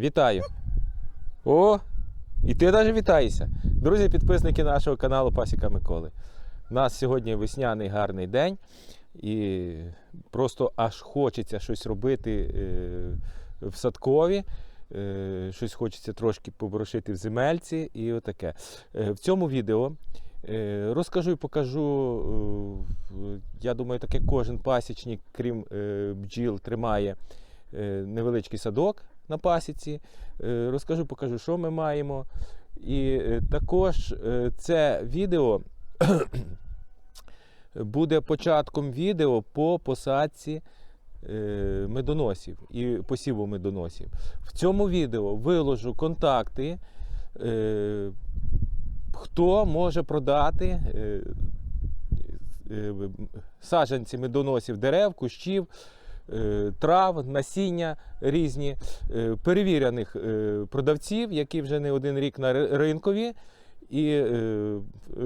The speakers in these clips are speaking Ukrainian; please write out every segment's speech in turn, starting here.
Вітаю! О! І ти навіть вітаєшся. Друзі, підписники нашого каналу Пасіка Миколи. У нас сьогодні весняний гарний день, і просто аж хочеться щось робити е, в садкові. е, Щось хочеться трошки поборошити в земельці і отаке. Е, В цьому відео розкажу і покажу. Я думаю, так як кожен пасічник, крім бджіл, тримає невеличкий садок на пасіці. Е, Розкажу, покажу, що ми маємо. І е, також е, це відео буде початком відео по посадці медоносів і посіву медоносів. В цьому відео виложу контакти, хто може продати саджанці медоносів дерев, кущів, трав, насіння різні, е, перевірених е, продавців, які вже не один рік на ри- ринкові, і е,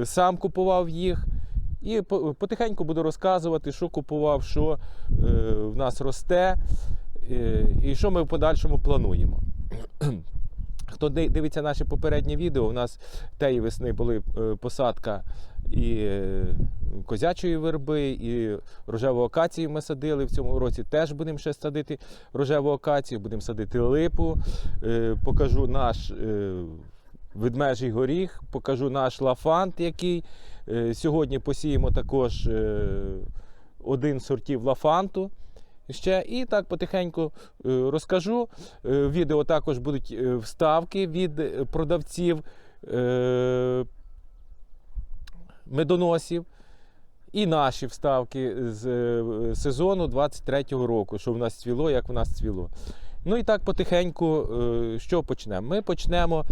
сам купував їх. І потихеньку буду розказувати, що купував, що е, в нас росте, е, і що ми в подальшому плануємо. Хто ди- дивиться наше попереднє відео, у нас тієї весни були е, посадка і е, козячої верби, і рожеву акацію ми садили. В цьому році теж будемо ще садити рожеву акацію, будемо садити липу. Е, Покажу наш ведмежий горіх, покажу наш лафант, який сьогодні посіємо також один сортів лафанту. Ще і так потихеньку е, розкажу. Е, відео також будуть е, вставки від продавців медоносів. І наші вставки з сезону 23-го року, що в нас цвіло, як в нас цвіло. Ну і так потихеньку, що почнемо? Ми почнемо,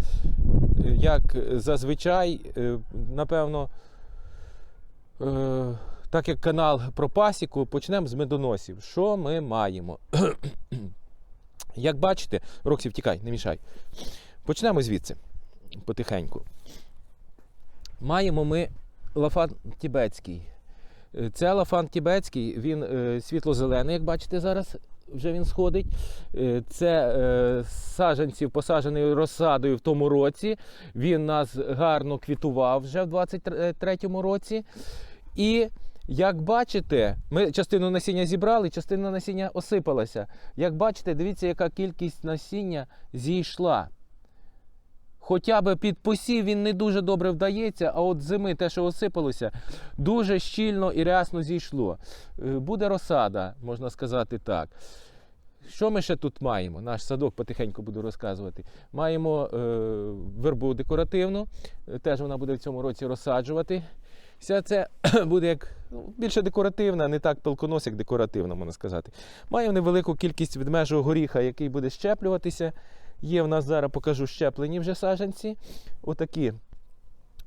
як зазвичай, напевно, так як канал про пасіку, почнемо з медоносів. Що ми маємо? Як бачите, Роксі, втікай, не мішай. Почнемо звідси потихеньку. Маємо ми лафан тібетський. Е, Це лафан тібетський, він е, світло-зелений, як бачите зараз. Вже він сходить. Е, Це е, саджанців, посаджений розсадою в тому році. Він нас гарно квітував вже в 23-му році. І як бачите, ми частину насіння зібрали, частина насіння осипалася. Як бачите, дивіться, яка кількість насіння зійшла. Хоча б під посів він не дуже добре вдається, а от зими те, що осипалося, дуже щільно і рясно зійшло. Е, Буде розсада, можна сказати так. Що ми ще тут маємо? Наш садок потихеньку буду розказувати. Маємо е, вербу декоративну, теж вона буде в цьому році розсаджувати. Вся це буде як ну, більше декоративна, не так пилконос, як декоративна, можна сказати. Маємо невелику кількість ведмежого горіха, який буде щеплюватися. Є в нас зараз покажу щеплені вже саджанці. Отакі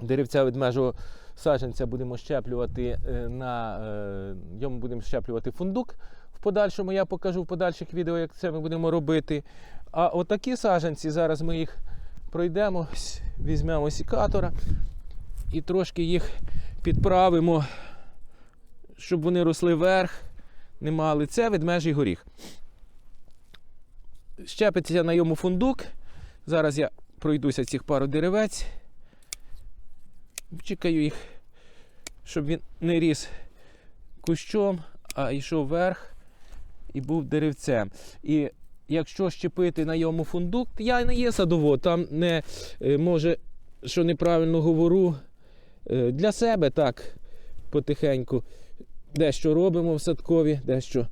деревця ведмежого саджанця будемо щеплювати е, на е, йому будемо щеплювати фундук. В подальшому я покажу в подальших відео, як це ми будемо робити. А отакі саджанці, зараз ми їх пройдемо, візьмемо сікатора і трошки їх підправимо, щоб вони росли вверх, не мали. Це ведмежий горіх. Щепиться на йому фундук. Зараз я пройдуся цих пару деревець. Чекаю їх, щоб він не ріс кущом, а йшов вверх і був деревцем. І якщо щепити на йому фундук, я не є садовод, там не е, може, що неправильно говорю, для себе так потихеньку. Дещо робимо в садкові, дещо.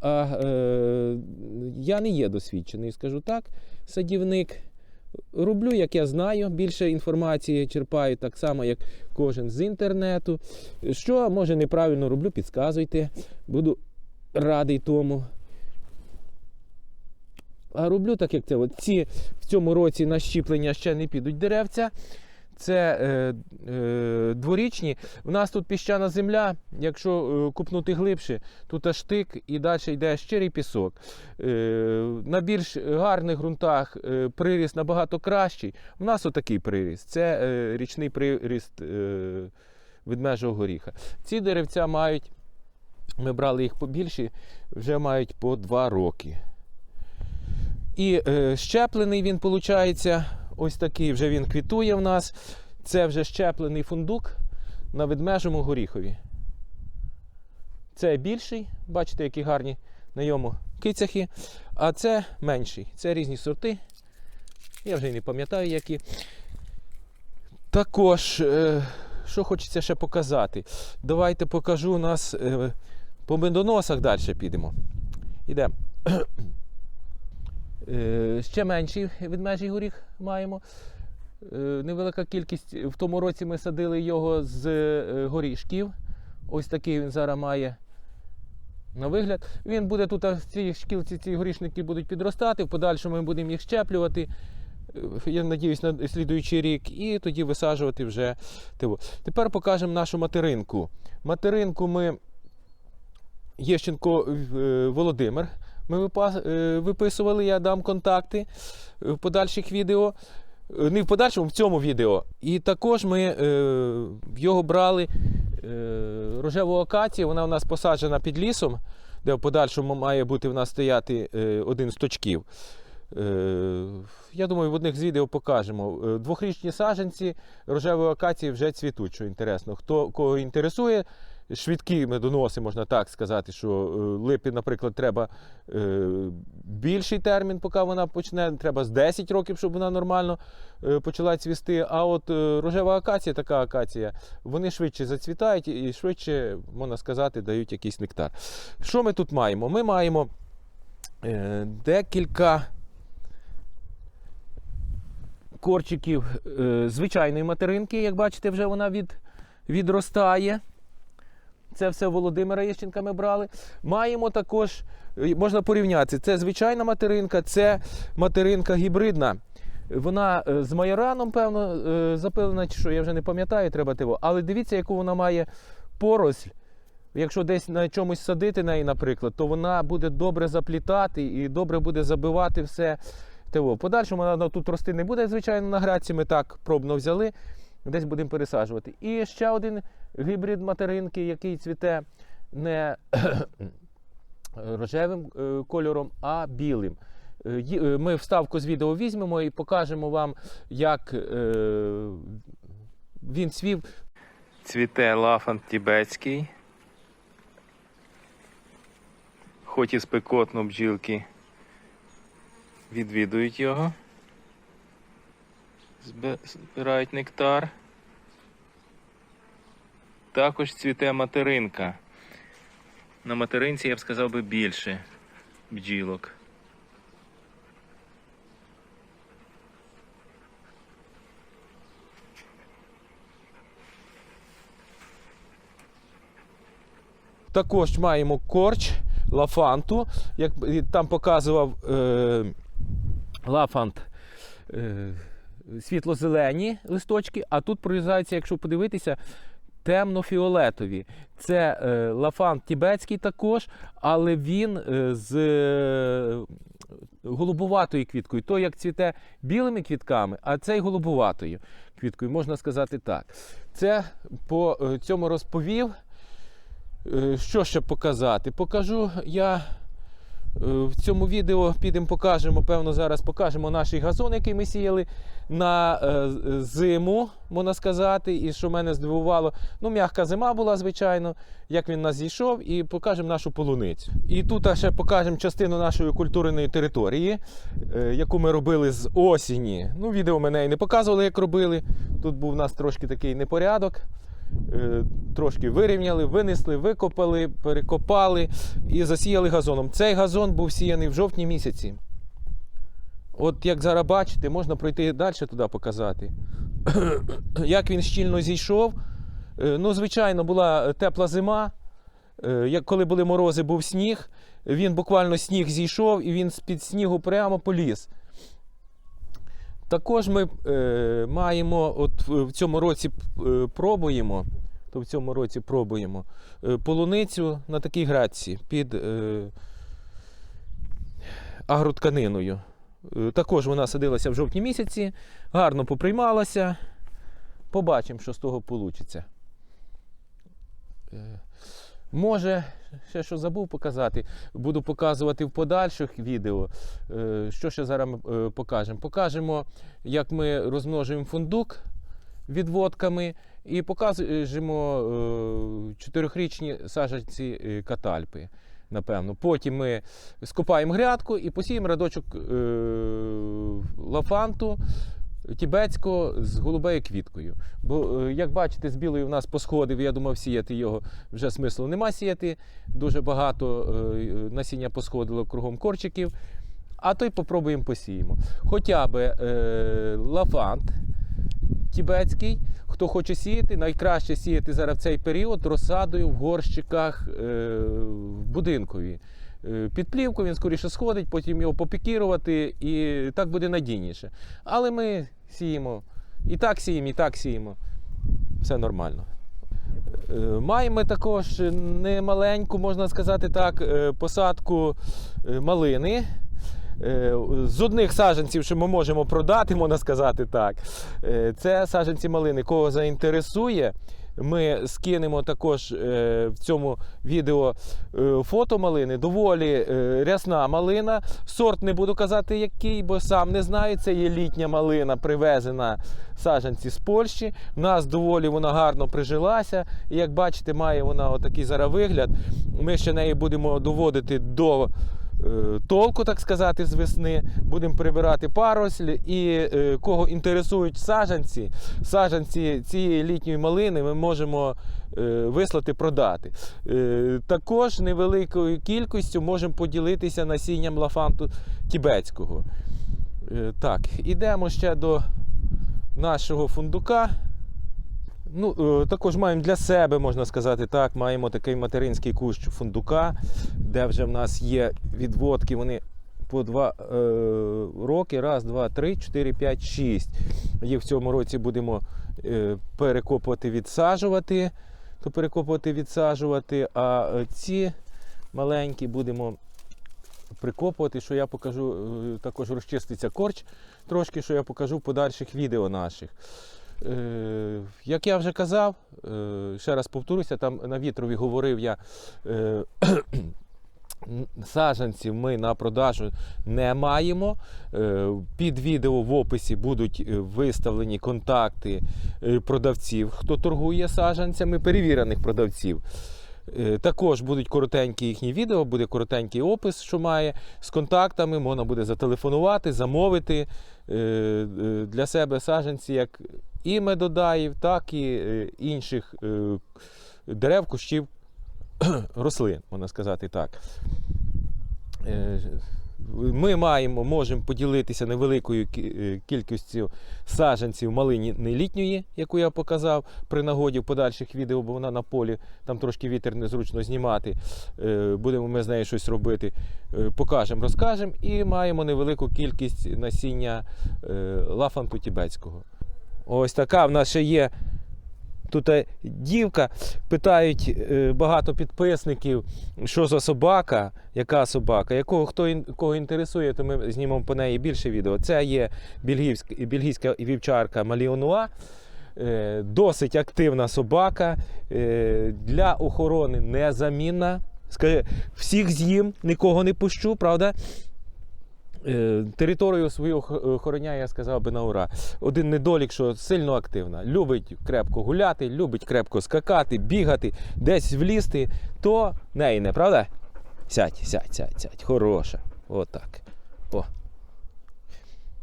А е, я не є досвідчений, скажу так, садівник. Роблю, як я знаю, більше інформації черпаю так само, як кожен з інтернету. Що може неправильно роблю, підказуйте. Буду радий тому. А роблю так, як це. От ці в цьому році на щіплення ще не підуть деревця. Це е, е, дворічні. У нас тут піщана земля. Якщо е, купнути глибше, тут аж штик і далі йде щирий пісок. Е, на більш гарних ґрунтах е, приріст набагато кращий. У нас отакий приріст. Це е, річний приріст е, ведмежого горіха. Ці деревця мають, ми брали їх побільші, вже мають по 2 роки. І е, щеплений він виходить. Ось такий вже він квітує в нас. Це вже щеплений фундук на ведмежому горіхові. Це більший, бачите, які гарні на йому кицяхи. А це менший. Це різні сорти. Я вже й не пам'ятаю, які. Також, е, що хочеться ще показати. Давайте покажу у нас е, по медоносах далі підемо. Ідемо. Е, Ще менший ведмежий горіх маємо. Е, Невелика кількість. В тому році ми садили його з е, горішків. Ось такий він зараз має на вигляд. Він буде тут, а ці шкілці, ці горішники будуть підростати. В подальшому ми будемо їх щеплювати. Я надіюсь, на слідуючий рік, і тоді висаджувати вже тиво. Тепер покажемо нашу материнку. Материнку ми Єщенко Володимир. Ми е, виписували, я дам контакти е, в подальших відео. Е, Не в подальшому, в цьому відео. І також ми е, його брали е, рожеву акацію. Вона у нас посаджена під лісом, де в подальшому має бути в нас стояти е, один з точків. Е, я думаю, в одних з відео покажемо. Двохрічні саджанці рожевої акації вже цвітуть, що інтересно. Хто кого інтересує, швидкі медоноси, можна так сказати, що е, липі, наприклад, треба е, більший термін, поки вона почне. Треба з 10 років, щоб вона нормально е, почала цвісти. А от рожева акація, така акація, вони швидше зацвітають і швидше, можна сказати, дають якийсь нектар. Що ми тут маємо? Ми маємо декілька корчиків звичайної материнки. Як бачите, вже вона від, відростає. Це все Володимира Єщенка ми брали. Маємо також, е, можна порівняти, це звичайна материнка, це материнка гібридна. Вона е, з майораном, певно, е, запилена, що, я вже не пам'ятаю, треба тиво. Але дивіться, яку вона має поросль. Якщо десь на чомусь садити неї, наприклад, то вона буде добре заплітати і добре буде забивати все. В Подальшому вона тут рости не буде, звичайно, на граці. Ми так пробно взяли, десь будемо пересаджувати. І ще один гібрид материнки, який цвіте не рожевим е, кольором, а білим. Е, е, Ми вставку з відео візьмемо і покажемо вам, як він цвів. Цвіте лафант тібетський. Хоч і спекотно бджілки відвідують його. Збирають нектар. Також цвіте материнка. На материнці я б сказав би більше бджілок. Також маємо корч лафанту. Як там показував е, лафант е, світло-зелені листочки, а тут прорізаються, якщо подивитися, темно-фіолетові. Це е, лафант тібетський також, але він е, з е, голубуватою квіткою. Той, як цвіте білими квітками, а цей голубуватою квіткою, можна сказати так. Це по е, цьому розповів. Е, Що ще показати? Покажу я в цьому відео підемо покажемо, певно, зараз покажемо наш газон, який ми сіяли на е, зиму, можна сказати. І що мене здивувало, ну, м'яка зима була, звичайно, як він нас зійшов, і покажемо нашу полуницю. І тут ще покажемо частину нашої культурної території, е, яку ми робили з осені. Ну, відео мене і не показували, як робили. Тут був у нас трошки такий непорядок. Е, Трошки вирівняли, винесли, викопали, перекопали і засіяли газоном. Цей газон був сіяний в жовтні місяці. От як зараз бачите, можна пройти далі туди показати. Як він щільно зійшов. Е, Ну, звичайно, була тепла зима. Е, Як коли були морози, був сніг. Він буквально сніг зійшов і він з-під снігу прямо поліз. Також ми е, маємо, от в цьому році е, пробуємо, то в цьому році пробуємо е, полуницю на такій градці під е, агротканиною. Е, також вона садилася в жовтні місяці, гарно поприймалася. Побачимо, що з того вийде. Може, ще що забув показати, буду показувати в подальших відео. Е, Що ще зараз е, покажемо? Покажемо, як ми розмножуємо фундук відводками і покажемо е, чотирьохрічні саджанці е, катальпи. Напевно. Потім ми скопаємо грядку і посіємо радочок лафанту тібетського з голубею квіткою. Бо, е, як бачите, з білою в нас посходив, я думав, сіяти його вже смислу нема сіяти. Дуже багато е, насіння посходило кругом корчиків. А то й попробуємо посіємо. Хоча би е, лафант тібетський, хто хоче сіяти, найкраще сіяти зараз в цей період розсадою в горщиках е, в будинкові. Е, Під плівку він скоріше сходить, потім його попікірувати і так буде надійніше. Але ми сіємо і так сіємо, і так сіємо. Все нормально. Е, Маємо також немаленьку, можна сказати так, е, посадку малини. З одних саджанців, що ми можемо продати, можна сказати так. Це саджанці малини. Кого заінтересує, ми скинемо також е, в цьому відео е, фото малини. Доволі е, рясна малина. Сорт не буду казати, який, бо сам не знаю. Це є літня малина, привезена саджанці з Польщі. У нас доволі вона гарно прижилася. І як бачите, має вона отакий зараз вигляд. Ми ще неї будемо доводити до. Е, Толку, так сказати, з весни будемо прибирати паросль. І е, кого інтересують саджанці, саджанці цієї літньої малини ми можемо е, вислати продати. Також невеликою кількістю можемо поділитися насінням лафанту тібетського. Так, ідемо ще до нашого фундука. Ну, е, також маємо для себе, можна сказати так, маємо такий материнський кущ фундука, де вже в нас є відводки, вони по два е, роки. Раз, два, три, чотири, п'ять, шість. Їх в цьому році будемо е, перекопувати, відсаджувати. То перекопувати, відсаджувати. А е, ці маленькі будемо прикопувати, що я покажу, е, також розчиститься корч трошки, що я покажу в подальших відео наших. Е, як я вже казав, е, ще раз повторюся, там на вітрові говорив я. Е, Саджанців ми на продажу не маємо. Під відео в описі будуть виставлені контакти продавців, хто торгує саджанцями, перевірених продавців. Також будуть коротенькі їхні відео, буде коротенький опис, що має з контактами. Можна буде зателефонувати, замовити для себе саджанці як і медодаїв, так і е, інших е, дерев, кущів, рослин, можна сказати так. Е, Ми маємо, можемо поділитися невеликою кількістю саджанців малині літньої, яку я показав при нагоді в подальших відео, бо вона на полі, там трошки вітер незручно знімати. Будемо ми з нею щось робити. Покажемо, розкажемо. І маємо невелику кількість насіння лафанту тібетського. Ось така в нас ще є. Тут е, дівка, питають е, багато підписників, що за собака, яка собака, якого хто кого інтересує, то ми знімемо по неї більше відео. Це є бельгійська, бельгійська вівчарка Маліонуа. Е, Досить активна собака, для охорони незамінна. Скажи, всіх з'їм, нікого не пущу, правда? Е, Територію свою ох- охороняє, я сказав би на ура. Один недолік, що сильно активна. Любить крепко гуляти, любить крепко скакати, бігати, десь влізти, то неї не, правда? Сядь, сядь, сядь, сядь. Хороша. Отак. О.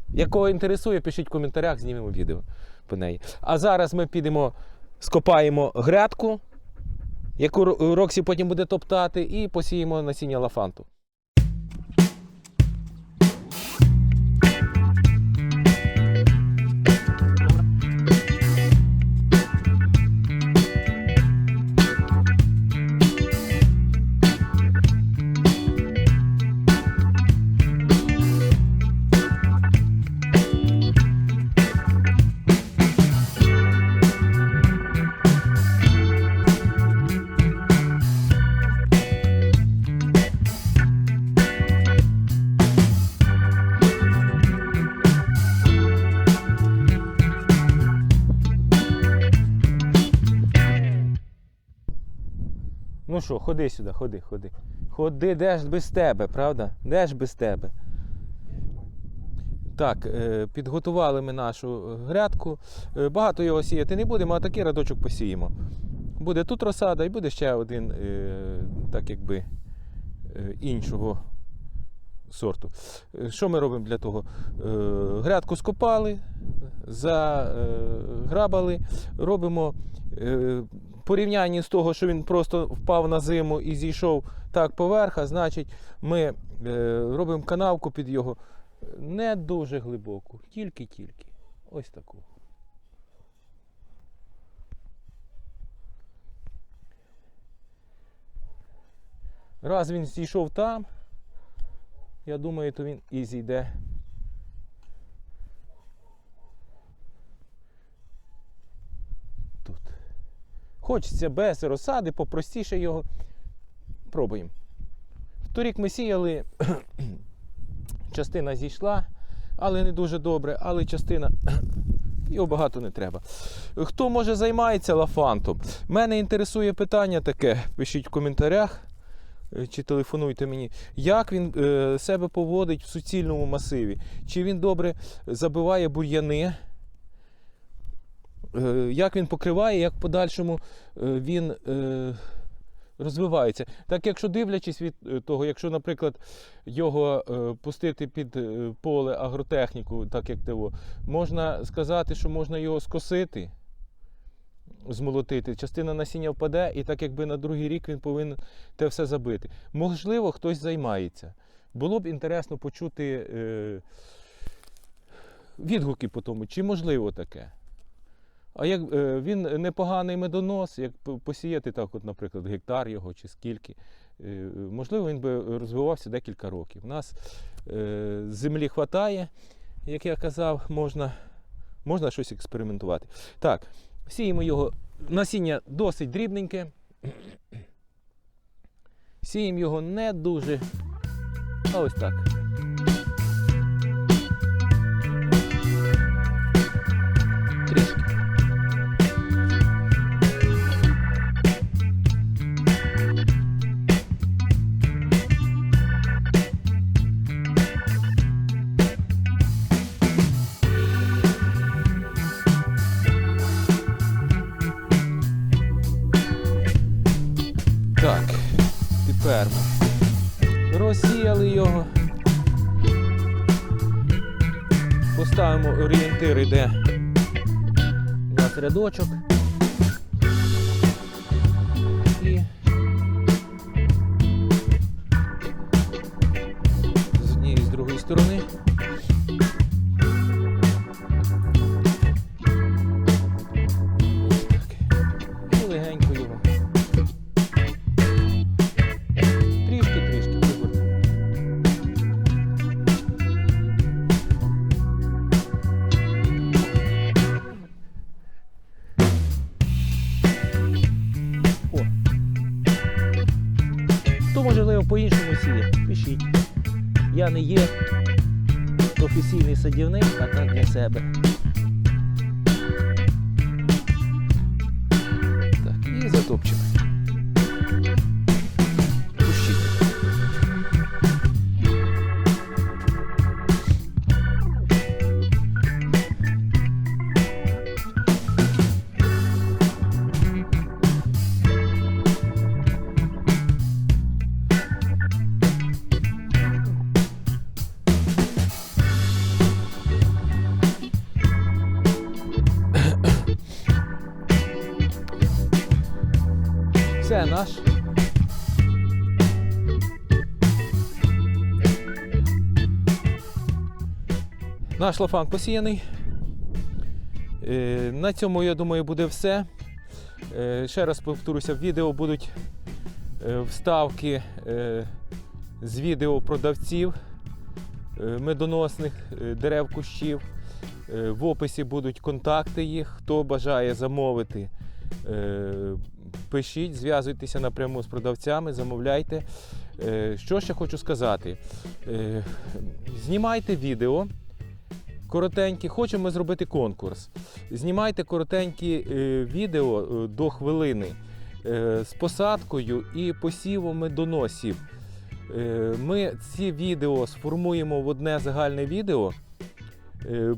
Якого інтересує, пишіть в коментарях, знімемо відео по неї. А зараз ми підемо, скопаємо грядку, яку Роксі потім буде топтати, і посіємо насіння лафанту. Що, ходи сюди, ходи, ходи. Ходи, де ж без тебе, правда? Де ж без тебе? Так, е, підготували ми нашу е, грядку. Е, Багато його сіяти не будемо, а такий радочок посіємо. Буде тут розсада і буде ще один, так якби, іншого сорту. Що ми робимо для того? Грядку скопали, заграбали, робимо порівнянні з того, що він просто впав на зиму і зійшов так поверха, значить, ми е, робимо канавку під його не дуже глибоку, тільки-тільки. Ось таку. Раз він зійшов там, я думаю, то він і зійде. Хочеться без розсади, попростіше його. Пробуємо. Торік ми сіяли, частина зійшла, але не дуже добре, але частина. Його багато не треба. Хто може займається лафантом? Мене інтересує питання таке. Пишіть в коментарях е, чи телефонуйте мені, як він е, себе поводить в суцільному масиві. Чи він добре забиває бур'яни? Е, як він покриває, як в подальшому е, він е, розвивається. Так, якщо дивлячись від того, якщо, наприклад, його пустити під поле агротехніку, так як того, можна сказати, що можна його скосити, змолотити. Частина насіння впаде, і так якби на другий рік він повинен те все забити. Можливо, хтось займається. Було б інтересно почути е, відгуки по тому, чи можливо таке. А як е, він непоганий медонос, як посіяти так, от, наприклад, гектар його чи скільки, е, можливо, він би розвивався декілька років. У нас е, землі вистачає, як я казав, можна, можна щось експериментувати. Так, сіємо його. Насіння досить дрібненьке. Сіємо його не дуже. А ось так. У садівник, Наш лафан посіяний. Е, На цьому, я думаю, буде все. Е, Ще раз повторюся, в відео будуть е, вставки з відео продавців медоносних дерев кущів. В описі будуть контакти їх. Хто бажає замовити, пишіть, зв'язуйтеся напряму з продавцями, замовляйте. Що ще хочу сказати? Знімайте відео. Коротенькі, хочемо зробити конкурс. Знімайте коротенькі е, відео е, до хвилини. е, з посадкою і посівом медоносів. Е, Ми ці відео сформуємо в одне загальне відео.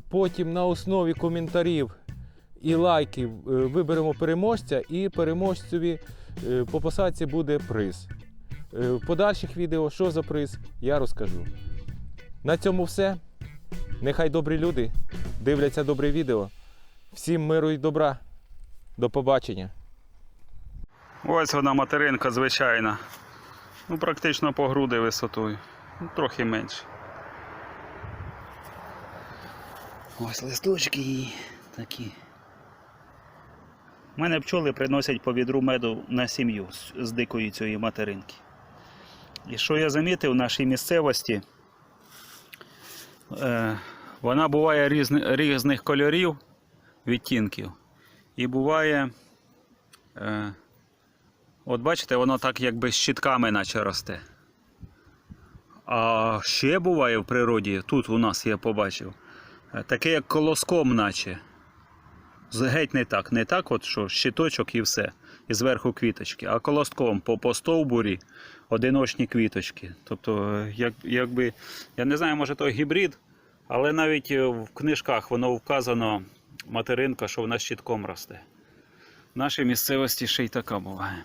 Потім на основі коментарів і лайків виберемо переможця, і переможцеві по посадці буде приз. В подальших відео, що за приз, я розкажу. На цьому все. Нехай добрі люди дивляться добре відео. Всім миру і добра. До побачення. Ось вона материнка звичайна. Ну, практично по груди висотою. Ну, трохи менше. Ось листочки такі. У мене пчоли приносять по відру меду на сім'ю з, дикої цієї материнки. І що я замітив в нашій місцевості, вона буває різни, різних кольорів, відтінків. І буває. Е, От бачите, воно так якби з щитками наче росте. А ще буває в природі, тут у нас я побачив, е, таке як колоском, наче. Геть не так. Не так, от що щиточок і все. І зверху квіточки, а колоском по, по стовбурі одиночні квіточки. Тобто, як, якби, я не знаю, може то гібрид, але навіть е, в книжках воно вказано материнка, що вона щитком росте. В нашій місцевості ще й така буває.